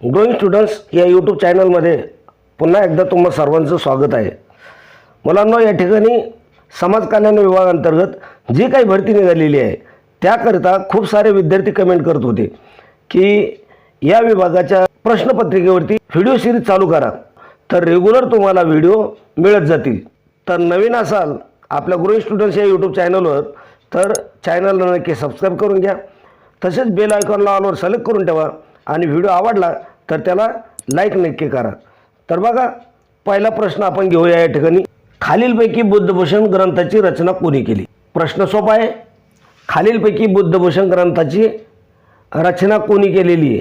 Growing students या YouTube चॅनलमध्ये पुन्हा एकदा तुम्हा सर्वांचं स्वागत आहे. मुलांना या ठिकाणी समाज कल्याण विभागांतर्गत जी काही भरती निघालेली आहे त्याकरिता खूप सारे विद्यार्थी कमेंट करत होते की या विभागाच्या प्रश्नपत्रिकेवरती व्हिडिओ सिरीज चालू करा. तर रेग्युलर तुम्हाला व्हिडिओ मिळत जातील. तर नवीन असाल आपल्या ग्रोईंग स्टुडंट्स या यूट्यूब चॅनलवर तर चॅनलला नक्की सबस्क्राईब करून घ्या. तसेच बेल आयकॉनला ऑलवर सिलेक्ट करून ठेवा आणि व्हिडिओ आवडला तर त्याला लाईक नक्की करा. तर बघा पहिला प्रश्न आपण घेऊया या ठिकाणी. खालीलपैकी बुद्धभूषण ग्रंथाची रचना कोणी केली? प्रश्न सोपा आहे. खालीलपैकी बुद्धभूषण ग्रंथाची रचना कोणी केलेली आहे?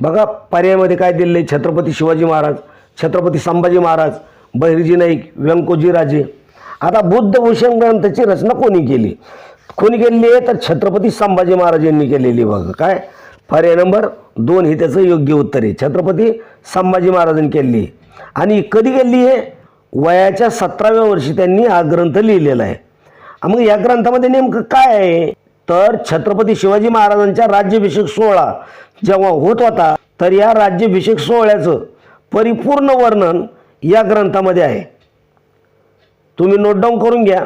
बघा पर्यायामध्ये काय दिलेलं आहे? छत्रपती शिवाजी महाराज छत्रपती संभाजी महाराज बहिर्जी नाईक व्यंकोजी राजे. आता बुद्धभूषण ग्रंथाची रचना कोणी केली? कोणी केलेली आहे? तर छत्रपती संभाजी महाराज यांनी केलेली आहे बघा. काय? पर्याय नंबर दोन हे त्याचं योग्य उत्तर आहे. छत्रपती संभाजी महाराजांनी केलेली आणि कधी केली आहे? वयाच्या सतराव्या वर्षी त्यांनी हा ग्रंथ लिहिलेला आहे. मग या ग्रंथामध्ये नेमकं काय आहे? तर छत्रपती शिवाजी महाराजांच्या राज्याभिषेक सोहळा जेव्हा होत होता तर या राज्याभिषेक सोहळ्याचं परिपूर्ण वर्णन या ग्रंथामध्ये आहे. तुम्ही नोट डाऊन करून घ्या.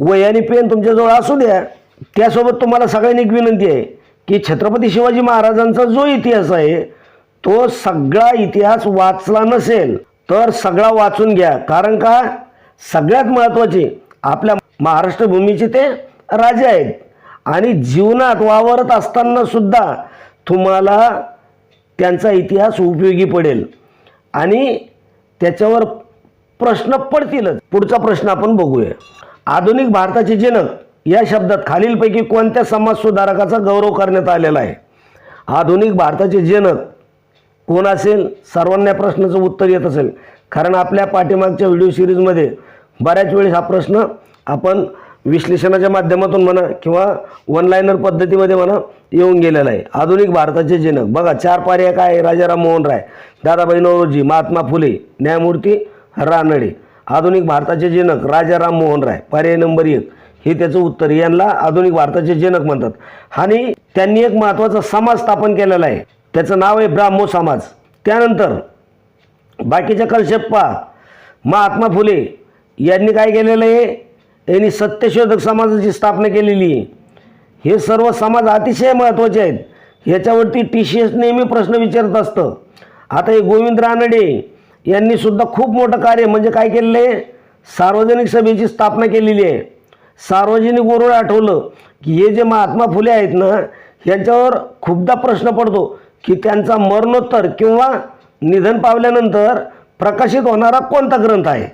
वयाने पेन तुमच्याजवळ असू द्या. त्यासोबत तुम्हाला सगळ्यांनी एक विनंती आहे. की छत्रपती शिवाजी महाराजांचा जो इतिहास आहे तो सगळा इतिहास वाचला नसेल तर सगळा वाचून घ्या. कारण का? सगळ्यात महत्त्वाचे आपल्या महाराष्ट्र भूमीचे ते राजे आहेत. आणि जीवनात वावरत असताना सुद्धा तुम्हाला त्यांचा इतिहास उपयोगी पडेल. आणि त्याच्यावर प्रश्न पडतीलच. पुढचा प्रश्न आपण बघूया. आधुनिक भारताचे जनक या शब्दात खालीलपैकी कोणत्या समाज सुधारकाचा गौरव करण्यात आलेला आहे? आधुनिक भारताचे जनक कोण असेल? सर्वांना प्रश्नाचं उत्तर येत असेल. कारण आपल्या पाठीमागच्या व्हिडिओ सिरीजमध्ये बऱ्याच वेळेस हा प्रश्न आपण विश्लेषणाच्या माध्यमातून म्हणा किंवा वन लाईनर पद्धतीमध्ये म्हणा येऊन गेलेला आहे. आधुनिक भारताचे जनक. बघा चार पर्याय काय आहे? राजाराम मोहन राय दादाबाई नवरोजी महात्मा फुले न्यायमूर्ती रानडे. आधुनिक भारताचे जनक राजाराम मोहन राय. पर्याय नंबर एक. हे त्याचं उत्तर. यांना आधुनिक भारताचे जनक म्हणतात. आणि त्यांनी एक महत्त्वाचा समाज स्थापन केलेला आहे. त्याचं नाव आहे ब्राह्मो समाज. त्यानंतर बाकीच्या कलशप्पा महात्मा फुले यांनी काय केलेलं आहे? यांनी सत्यशोधक समाजाची स्थापना केलेली आहे. हे सर्व समाज अतिशय महत्त्वाचे आहेत. ह्याच्यावरती टी सी एस नेहमी प्रश्न विचारत असतं. आता हे गोविंद रानडे यांनी सुद्धा खूप मोठं कार्य म्हणजे काय केलेलं आहे? सार्वजनिक सभेची स्थापना केलेली आहे. सार्वजनिक वरून आठवलं की हे जे महात्मा फुले आहेत ना यांच्यावर खूपदा प्रश्न पडतो की त्यांचा मरणोत्तर किंवा निधन पावल्यानंतर प्रकाशित होणारा कोणता ग्रंथ आहे?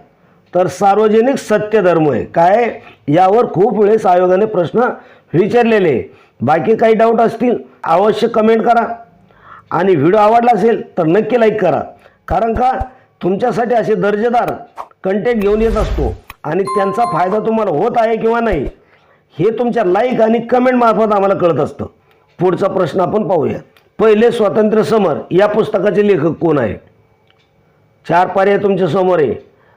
तर सार्वजनिक सत्यधर्म आहे. काय? यावर खूप वेळेस आयोगाने प्रश्न विचारलेले. आहे. बाकी काही डाऊट असतील अवश्य कमेंट करा. आणि व्हिडिओ आवडला असेल तर नक्की लाईक करा. कारण का? तुमच्यासाठी असे दर्जेदार कंटेंट घेऊन येत असतो. आणि त्यांचा फायदा तुम्हाला होत आहे किंवा नाही हे तुमच्या लाईक आणि कमेंट मार्फत आम्हाला कळत असतं. पुढचा प्रश्न आपण पाहूया. पहिले स्वातंत्र्य समर या पुस्तकाचे लेखक कोण आहे चार पर्याय तुमच्यासमोर आहे.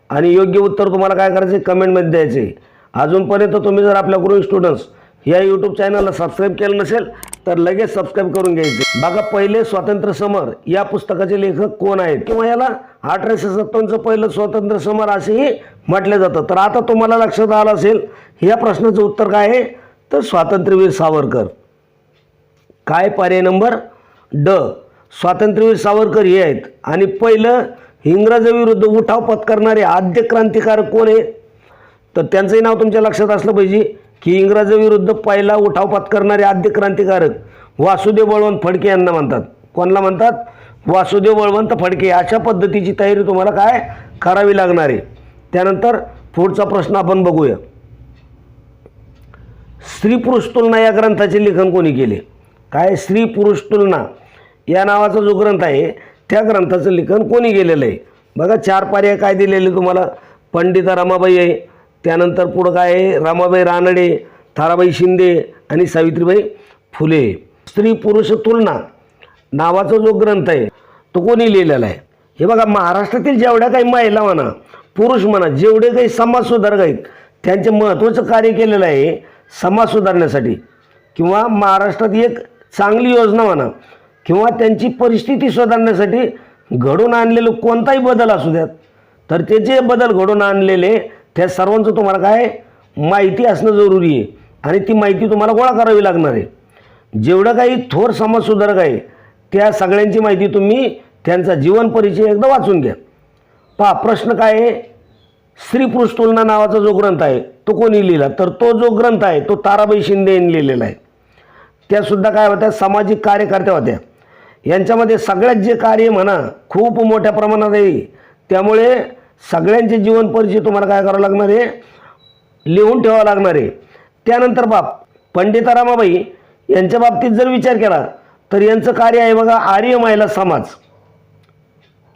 आणि योग्य उत्तर तुम्हाला काय करायचं कमेंटमध्ये द्यायचे अजूनपर्यंत तुम्ही जर आपल्या स्टुडंट्स या यूट्यूब चॅनलला सबस्क्राईब केलं नसेल तर लगेच सबस्क्राईब करून घ्यायचे. बघा पहिले स्वातंत्र्य समर. या पुस्तकाचे लेखक कोण आहेत? किंवा याला अठराशे सत्तावन्नचं पहिलं स्वातंत्र्य समर असेही म्हटलं जातं. तर आता तुम्हाला लक्षात आलं असेल या प्रश्नाचं उत्तर काय आहे? तर स्वातंत्र्यवीर सावरकर. काय पर्याय नंबर? ड. स्वातंत्र्यवीर सावरकर हे आहेत. आणि पहिलं इंग्रजाविरुद्ध उठाव पत्करणारे आद्य क्रांतिकारक कोण आहे? तर त्यांचंही नाव तुमच्या लक्षात असलं पाहिजे. की इंग्रजाविरुद्ध पहिला उठाव पत्करणारे आद्य क्रांतिकारक वासुदेव बळवंत फडके यांना म्हणतात. कोणाला म्हणतात? वासुदेव बळवंत फडके. अशा पद्धतीची तयारी तुम्हाला काय करावी लागणार आहे? त्यानंतर पुढचा प्रश्न आपण बघूया. स्त्री पुरुष तुलना या ग्रंथाचे लेखन कोणी केले? काय स्त्री पुरुष तुलना? या नावाचा जो ग्रंथ आहे त्या ग्रंथाचं लेखन कोणी केलेलं आहे? बघा चार पर्याय काय दिलेले तुम्हाला? पंडिता रमाबाई आहे त्यानंतर पुढं काय आहे? रमाबाई रानडे ताराबाई शिंदे आणि सावित्रीबाई फुले. स्त्री पुरुष तुलना नावाचा जो ग्रंथ आहे तो कोणी लिहिलेला आहे? हे बघा महाराष्ट्रातील जेवढ्या काही महिला म्हणा पुरुष म्हणा जेवढे काही समाज सुधारक आहेत त्यांचे महत्त्वाचं कार्य केलेलं आहे समाज सुधारण्यासाठी. किंवा महाराष्ट्रात एक चांगली योजना म्हणा किंवा त्यांची परिस्थिती सुधारण्यासाठी घडून आणलेलं कोणताही बदल असू द्यात तर ते जे बदल घडून आणलेले त्या सर्वांचं तुम्हाला काय माहिती असणं जरुरी आहे. आणि ती माहिती तुम्हाला गोळा करावी लागणार आहे. जेवढं काही थोर समाजसुधारक आहे त्या सगळ्यांची माहिती तुम्ही त्यांचा जीवन परिचय एकदा वाचून घ्या. पहा प्रश्न काय आहे? स्त्री पुरुष तुलना नावाचा जो ग्रंथ आहे तो कोणी लिहिला? तर तो जो ग्रंथ आहे तो ताराबाई शिंदे यांनी लिहिलेला आहे. त्यासुद्धा काय होत्या? सामाजिक कार्यकर्त्या होत्या. यांच्यामध्ये सगळ्यात जे कार्य म्हणा खूप मोठ्या प्रमाणात आहे. त्यामुळे सगळ्यांचे जीवन परिचय तुम्हाला काय करावं लागणार आहे? लिहून ठेवावं लागणार आहे. त्यानंतर बाप पंडिता रामाबाई यांच्या बाबतीत जर विचार केला तर यांचं कार्य आहे बघा आर्य महिला समाज.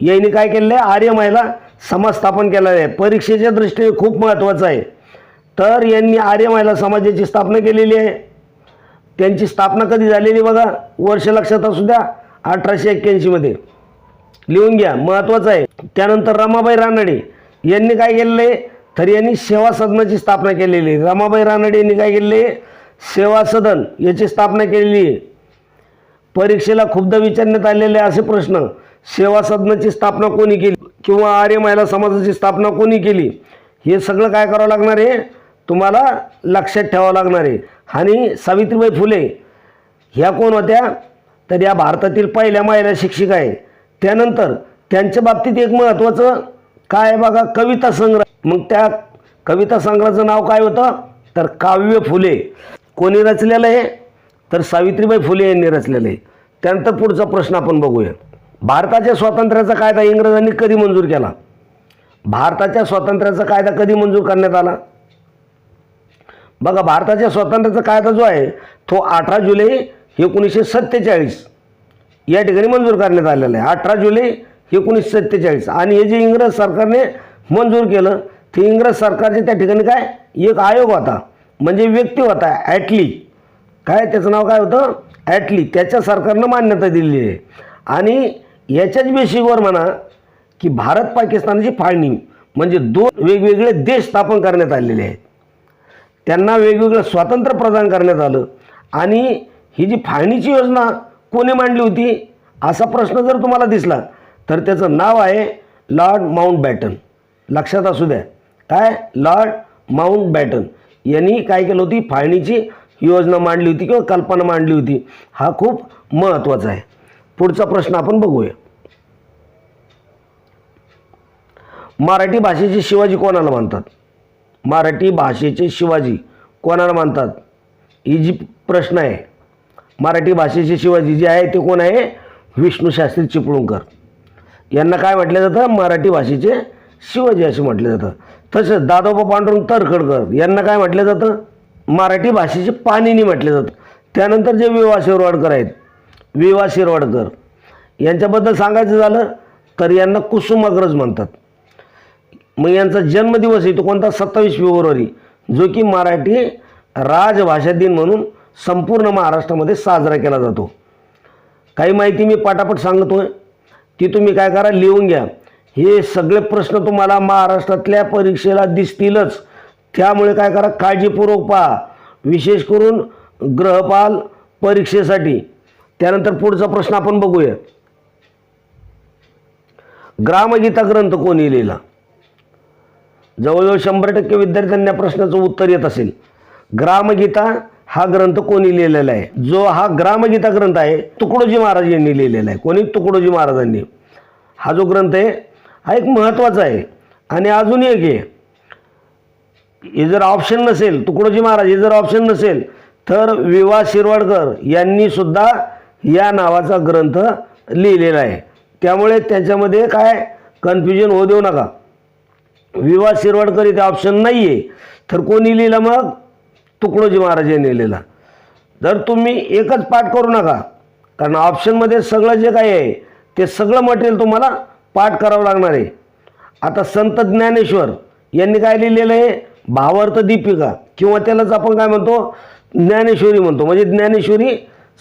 यांनी काय केलेलं आहे? आर्य महिला समाज स्थापन केलेला आहे. परीक्षेच्या दृष्टीने खूप महत्त्वाचं आहे. तर यांनी आर्य महिला समाजाची स्थापना केलेली आहे. त्यांची स्थापना कधी झालेली बघा? वर्ष लक्षात असू द्या अठराशे एक्क्याऐंशीमध्ये. लिहून घ्या महत्त्वाचं आहे. त्यानंतर रमाबाई रानडे यांनी काय केलेलं आहे? तर यांनी सेवा सदनाची स्थापना केलेली आहे. रमाबाई रानडे यांनी काय केलेले सेवा सदन याची स्थापना केलेली आहे. परीक्षेला खूपदा विचारण्यात आलेले असे प्रश्न सेवा सदनाची स्थापना कोणी केली? किंवा आर्य महिला समाजाची स्थापना कोणी केली? हे सगळं काय करावं लागणार आहे? तुम्हाला लक्षात ठेवावं लागणार आहे. आणि सावित्रीबाई फुले ह्या कोण होत्या? तर या भारतातील पहिल्या महिला शिक्षिका आहे. त्यानंतर त्यांच्या बाबतीत एक महत्त्वाचं काय आहे बघा कविता संग्रह. मग त्या कविता संग्रहाचं नाव काय होतं? तर काव्य फुले. कोणी रचलेलं आहे? तर सावित्रीबाई फुले यांनी रचलेलं आहे. त्यानंतर पुढचा प्रश्न आपण बघूया भारताच्या स्वातंत्र्याचा कायदा इंग्रजांनी कधी मंजूर केला? भारताच्या स्वातंत्र्याचा कायदा कधी मंजूर करण्यात आला? बघा भारताच्या स्वातंत्र्याचा कायदा जो आहे तो अठरा जुलै एकोणीसशे सत्तेचाळीस. या ठिकाणी मंजूर करण्यात आलेलं आहे. अठरा जुलै एकोणीसशे सत्तेचाळीस. आणि हे जे इंग्रज सरकारने मंजूर केलं ते इंग्रज सरकारचे त्या ठिकाणी काय? एक आयोग होता. म्हणजे व्यक्ती होता ॲटली. काय त्याचं नाव काय होतं? ॲटली. त्याच्या सरकारनं मान्यता दिलेली आहे. आणि याच्याच बेसिकवर म्हणा की भारत पाकिस्तानची फाळणी म्हणजे दोन वेगवेगळे देश स्थापन करण्यात आलेले आहेत. त्यांना वेगवेगळं स्वातंत्र्य प्रदान करण्यात आलं. आणि ही जी फाळणीची योजना कोणी मांडली होती? असा प्रश्न जर तुम्हाला दिसला तर त्याचं नाव आहे लॉर्ड माउंट बॅटन लक्षात असू द्या. काय? लॉर्ड माउंट बॅटन यांनी काय केलं होती? फाळणीची योजना मांडली होती किंवा कल्पना मांडली होती. हा खूप महत्त्वाचा आहे. पुढचा प्रश्न आपण बघूया. मराठी भाषेचे शिवाजी कोणाला मानतात? मराठी भाषेचे शिवाजी कोणाला मानतात? ही जी प्रश्न आहे मराठी भाषेचे शिवाजी जे आहे ते कोण आहे? विष्णूशास्त्री चिपळूणकर. यांना काय म्हटलं जातं? मराठी भाषेचे शिवाजी असे म्हटलं जातं. तसंच दादोबा पांडुरंग तरखडकर यांना काय म्हटलं जातं? मराठी भाषेचे पाणिनी म्हटलं जातं. त्यानंतर जे विवा शिरवाडकर आहेत वि वा शिरवाडकर यांच्याबद्दल सांगायचं झालं तर यांना कुसुमाग्रज म्हणतात. मग यांचा जन्मदिवस आहे तो कोणता? सत्तावीस फेब्रुवारी जो की मराठी राजभाषा दिन म्हणून संपूर्ण महाराष्ट्रामध्ये साजरा केला जातो. काही माहिती मी पाटापट आहे ती तुम्ही काय करा लिहून घ्या. हे सगळे प्रश्न तुम्हाला महाराष्ट्रातल्या परीक्षेला दिसतीलच. त्यामुळे काय करा काळजीपूर्वक पहा. विशेष करून ग्रहपाल परीक्षेसाठी. त्यानंतर पुढचा प्रश्न आपण बघूया. ग्रामगीता ग्रंथ कोणी लिहिला? जवळजवळ शंभर टक्के विद्यार्थ्यांना प्रश्नाचं उत्तर येत असेल. ग्रामगीता हा ग्रंथ कोणी लिहिलेला आहे? जो हा ग्रामगीता ग्रंथ आहे तुकडोजी महाराज यांनी लिहिलेला आहे. कोणी? तुकडोजी महाराजांनी. हा जो ग्रंथ आहे हा एक महत्त्वाचा आहे. आणि अजून एक आहे. हे जर ऑप्शन नसेल तुकडोजी महाराज हे जर ऑप्शन नसेल तर विवा शिरवाडकर यांनी सुद्धा या नावाचा ग्रंथ लिहिलेला आहे. त्यामुळे त्याच्यामध्ये काय कन्फ्युजन होऊ देऊ नका. विवा शिरवाडकर इथे ऑप्शन नाही आहे तर कोणी लिहिलं मग? तुकडोजी महाराज यांनी लिहिला जर तुम्ही एकच पाठ करू नका कारण ऑप्शनमध्ये सगळं जे काही आहे ते सगळं मटेरियल तुम्हाला पाठ करावं लागणार आहे. आता संत ज्ञानेश्वर यांनी काय लिहिलेलं आहे? भावार्थ दीपिका किंवा त्यालाच आपण काय म्हणतो? ज्ञानेश्वरी म्हणतो. म्हणजे ज्ञानेश्वरी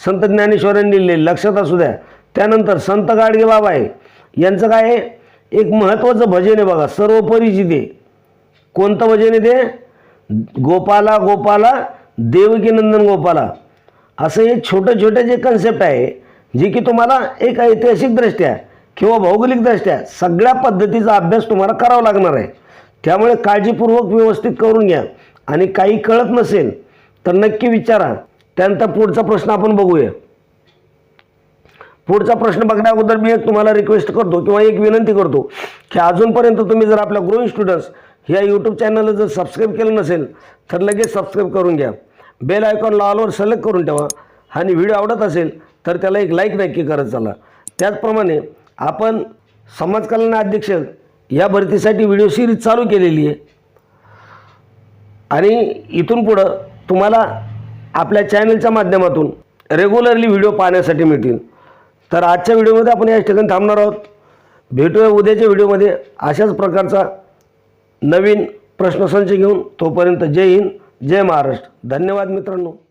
संत ज्ञानेश्वरांनी लिहिलेली. लक्षात असू द्या. त्यानंतर संत गाडगे बाबा आहे. यांचं काय आहे? एक महत्त्वाचं भजन आहे बघा. सर्व परिचित आहे. कोणतं भजन आहे ते? गोपाला गोपाला देवकीनंदन गोपाला. असं हे छोटं छोटं जे कन्सेप्ट आहे जे की तुम्हाला एक ऐतिहासिकदृष्ट्या किंवा भौगोलिकदृष्ट्या सगळ्या पद्धतीचा अभ्यास तुम्हाला करावा लागणार आहे. त्यामुळे काळजीपूर्वक व्यवस्थित करून घ्या. आणि काही कळत नसेल तर नक्की विचारा. त्यानंतर पुढचा प्रश्न आपण बघूया. पुढचा प्रश्न बघण्या अगोदर मी एक तुम्हाला रिक्वेस्ट करतो किंवा एक विनंती करतो की अजूनपर्यंत तुम्ही जर आपल्या ग्रोईंग स्टुडंट्स ह्या यूट्यूब चॅनलला जर सबस्क्राईब केलं नसेल तर लगेच सबस्क्राईब करून घ्या. बेल आयकॉन लॉलवर सिलेक्ट करून ठेवा. आणि व्हिडिओ आवडत असेल तर त्याला एक लाईक नक्की करत चला. त्याचप्रमाणे आपण समाज कल्याण अध्यक्ष या भरतीसाठी व्हिडिओ सिरीज चालू केलेली आहे. आणि इथून पुढं तुम्हाला आपल्या चॅनलच्या माध्यमातून रेग्युलरली व्हिडिओ पाहण्यासाठी मिळतील. तर आजच्या व्हिडिओमध्ये आपण याच ठिकाणी थांबणार आहोत. भेटूया उद्याच्या व्हिडिओमध्ये अशाच प्रकारचा नवीन प्रश्नसंच घेऊन तोपर्यंत जय हिंद जय महाराष्ट्र. धन्यवाद मित्रांनो.